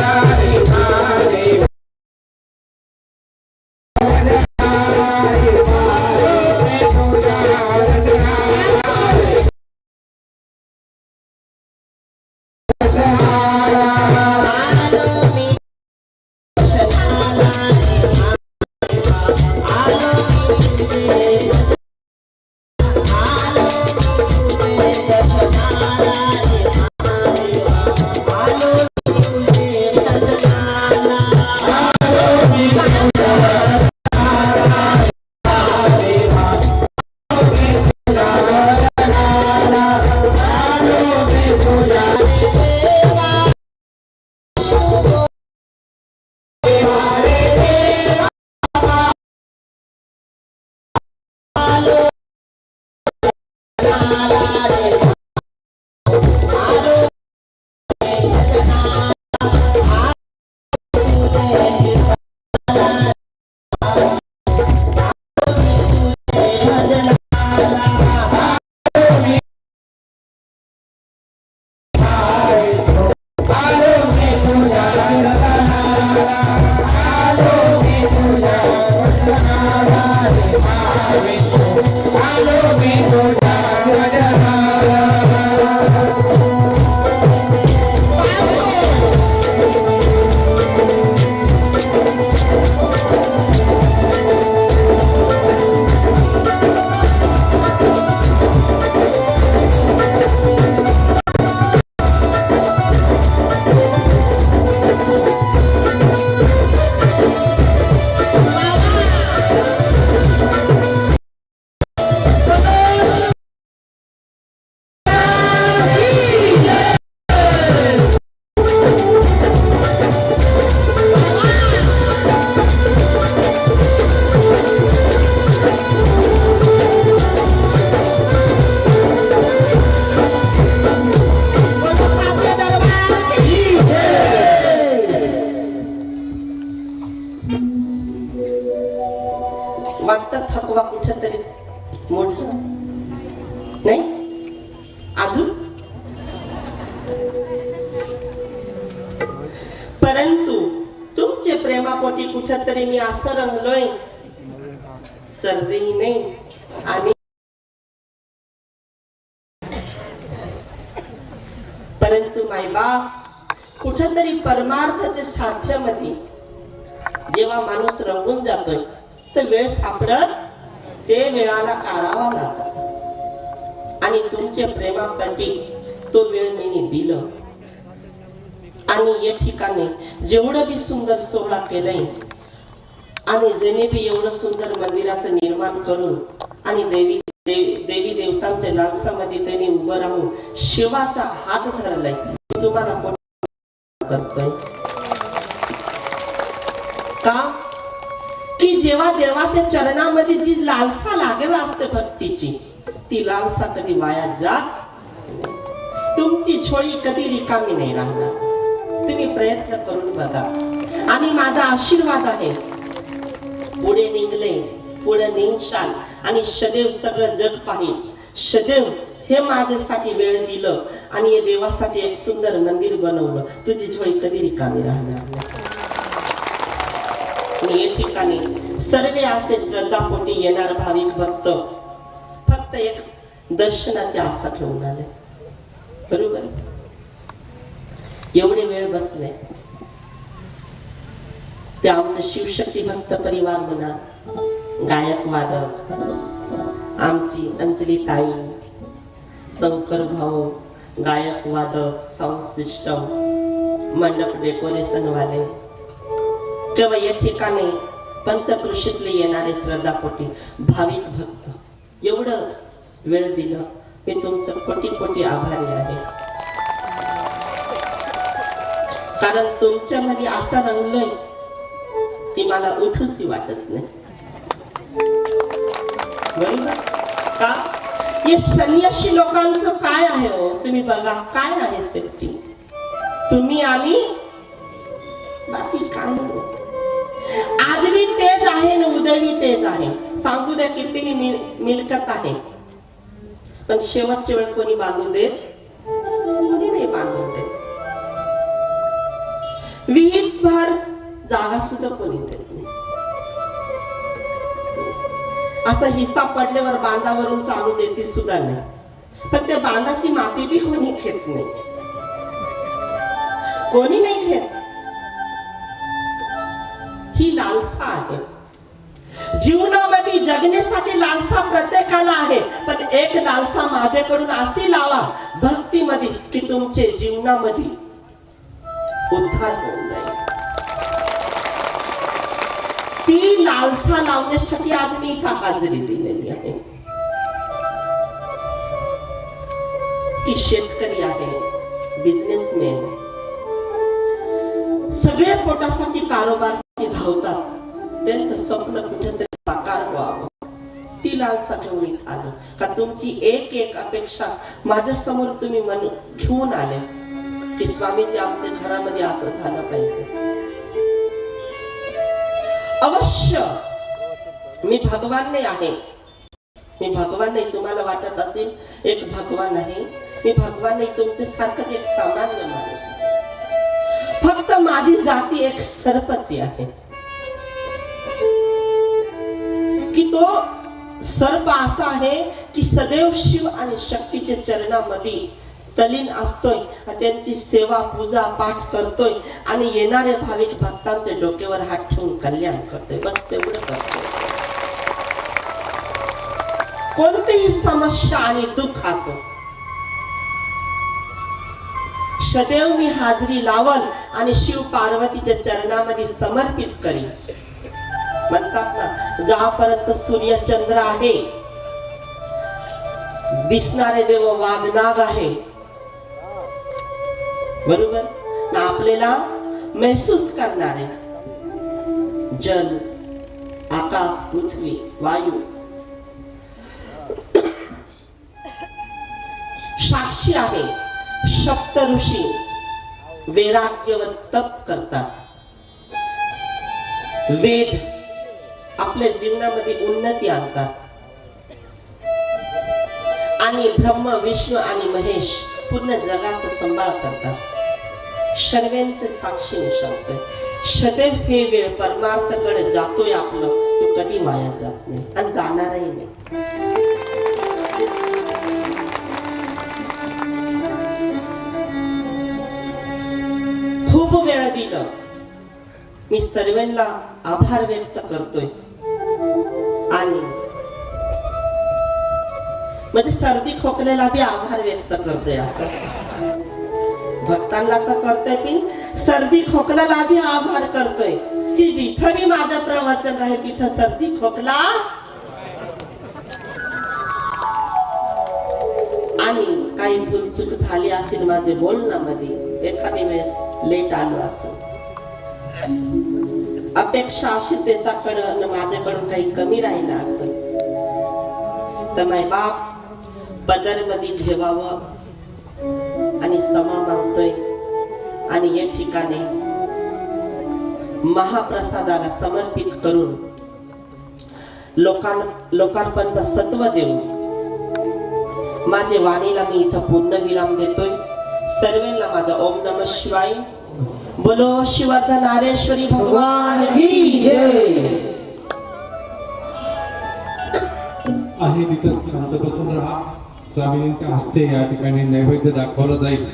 Hare वाटतं थकवा कुठेतरी. मोठा. नाही? अजून? परंतु तुमचे प्रेमापोटी कुठेतरी मी असं रंगलोय. सर्वही नाही. आणि परंतु मायबाप कुठंतरी परमार्थाचे साध्यामध्ये जेव्हा माणूस रंगून जातोय तर वेळ सापडत ते वेळाला काढावा लागला आणि तुमच्या प्रेमासाठी तो वेळ मी दिलं. आणि या ठिकाणी जेवढं बी सुंदर सोहळा केलाय आणि जेणे बी एवढं सुंदर मंदिराचं निर्माण करून आणि देवी देवी देवी देवतांच्या लालसामध्ये त्यांनी उभं राहून शिवाचा हात धरलाय तुम्हाला कोण करतोय? का? की जेव्हा देवाच्या चरणामध्ये जी लालसा लागेल असते भक्तीची ती लालसा कधी वाया जात तुमची छोळी कधी रिकामी नाही राहणार. तुम्ही प्रयत्न करून बघा. आणि माझा आशीर्वाद आहे. पुढे निघले पुढे निघशाल आणि सदैव सगळं जग पाहिल. सदैव हे माझ्यासाठी वेळ दिलं आणि हे देवासाठी एक सुंदर मंदिर बनवलं. तुझी झोळी कधी रिकामी राहणार नाही. आणि या ठिकाणी सर्व असे श्रद्धापोटी येणार भाविक भक्त फक्त एक दर्शनाची आशा ठेवून आले. बरोबर? एवढे वेळ बसले. ते आमचं शिवशक्ती भक्त परिवार म्हणा गायक वादक आमची अंजली ताई शंकर भाऊ गायक वादक साऊंड सिस्टम मंडप डेकोरेशन वाले तेव्हा या ठिकाणी पंचकृषीतले येणारे श्रद्धापोटी भाविक भक्त एवढं वेळ दिलं. मी तुमचं कोटी कोटी आभारी आहे. कारण तुमच्यामध्ये असा रंगलोय की मला उठूसी वाटत नाही. बरोबर? का? हे संन्यासी लोकांचं काय आहे हो? तुम्ही बघा काय आहे सेफ्टी तुम्ही आणि बाकी काय नाही तेच आहे ना उद्या तेच आहे. सांगू द्या कितीही मिल- मिलकत आहे. पण शेवटची वेळ कोणी बांधून देत? कोणी नाही बांधून देत. विहित भर जागा सुद्धा कोणी देत नाही. असं हिस्सा पडल्यावर बांधावरून चालू देते सुद्धा नाही. पण त्या बांधाची माती बी कोणी घेत नाही. कोणी नाही घेत. ही लालसा आहे. जीवनामध्ये जगण्यासाठी लालसा प्रत्येकाला आहे. पण एक लालसा माझ्याकडून अशी लावा भक्तीमध्ये की तुमचे जीवनामध्ये उद्धार होऊन जाईल. ती लालसा लावण्यासाठी आज मी इथं हाजरी दिलेली आहे. ती शेतकरी आहे बिझनेसमॅन सगळे पोटासाठी कारोबार धावतात त्यांचं स्वप्न कुठेतरी साकार व्हावं. ती लालसा घेऊन आलो. का तुमची एक एक अपेक्षा माझ्यासमोर तुम्ही मन घेऊन आले की स्वामीजी आमच्या घरामध्ये असं झालं पाहिजे. अवश्य! मी भगवान नाही आहे. मी भगवान नाही तुम्हाला वाटत असेल एक भगवान आहे. मी भगवान नाही तुमच्या सारखंच एक सामान्य माणूस आहे. फक्त माझी जाती एक सर्पची आहे. की तो सर्व असा आहे की सदैव शिव आणि शक्तीच्या चरणामध्ये तलीन असतोय त्यांची सेवा पूजा पाठ करतोय आणि येणाऱ्या भाविक भक्तांच्या डोक्यावर हात ठेवून कल्याण करतोय. बस तेवढं करतोय. कोणतीही समस्या आणि दुःख असो सदैव मी हाजरी लावल आणि शिव पार्वतीच्या चरणामध्ये समर्पित करीन. म्हणतात ना जापर्यंत सूर्य चंद्र आहे. दिसणारे देव वाघनाग आहे. बरोबर? ना आपल्याला महसूस करणारे जल आकाश पृथ्वी वायू. साक्षी आहे. सप्त ऋषी वैराग्यवर तप करतात. वेद आपल्या जीवनामध्ये उन्नती आणतात. आणि ब्रह्म विष्णू आणि महेश पूर्ण जगाचा सांभाळ करतात. सर्वांचे साक्षी सांगतोय सदैव हे वेळ परमार्थकडे जातोय आपलं तो कधी माया जात नाही आणि जाणारही नाही. खूप वेळ दिलं. मी सर्वांना आभार व्यक्त करतोय. म्हणजे सर्दी खोकल्याला बी आभार व्यक्त करतोय असं. भक्तांना तर करतोय की सर्दी खोकल्याला बी आभार करतोय. की जिथं मी माझं प्रवचन आहे तिथं सर्दी खोकला. आणि काही भूलचूक झाली असेल माझे बोलण्यामध्ये एखादी वेळेस लेट आलो असेल. अपेक्षा अशी त्याच्याकडं माझ्याकडून काही कमी राहिलं असेल. तर माय बाप बदलमध्ये ठेवावं आणि समा मागतोय. आणि या ठिकाणी महाप्रसादाला समर्पित करून लोकां लोकांपर्यंत सत्व देऊन माझे वाणीला मी इथं पूर्ण विराम देतोय. सर्वांना माझा ओम नम शिवाय. बोलो शिवर्धनारेश्वरी भगवान की जय. आहे तिथं शांत बसून राहा. स्वामींच्या हस्ते या ठिकाणी नैवेद्य दाखवलं जाईल.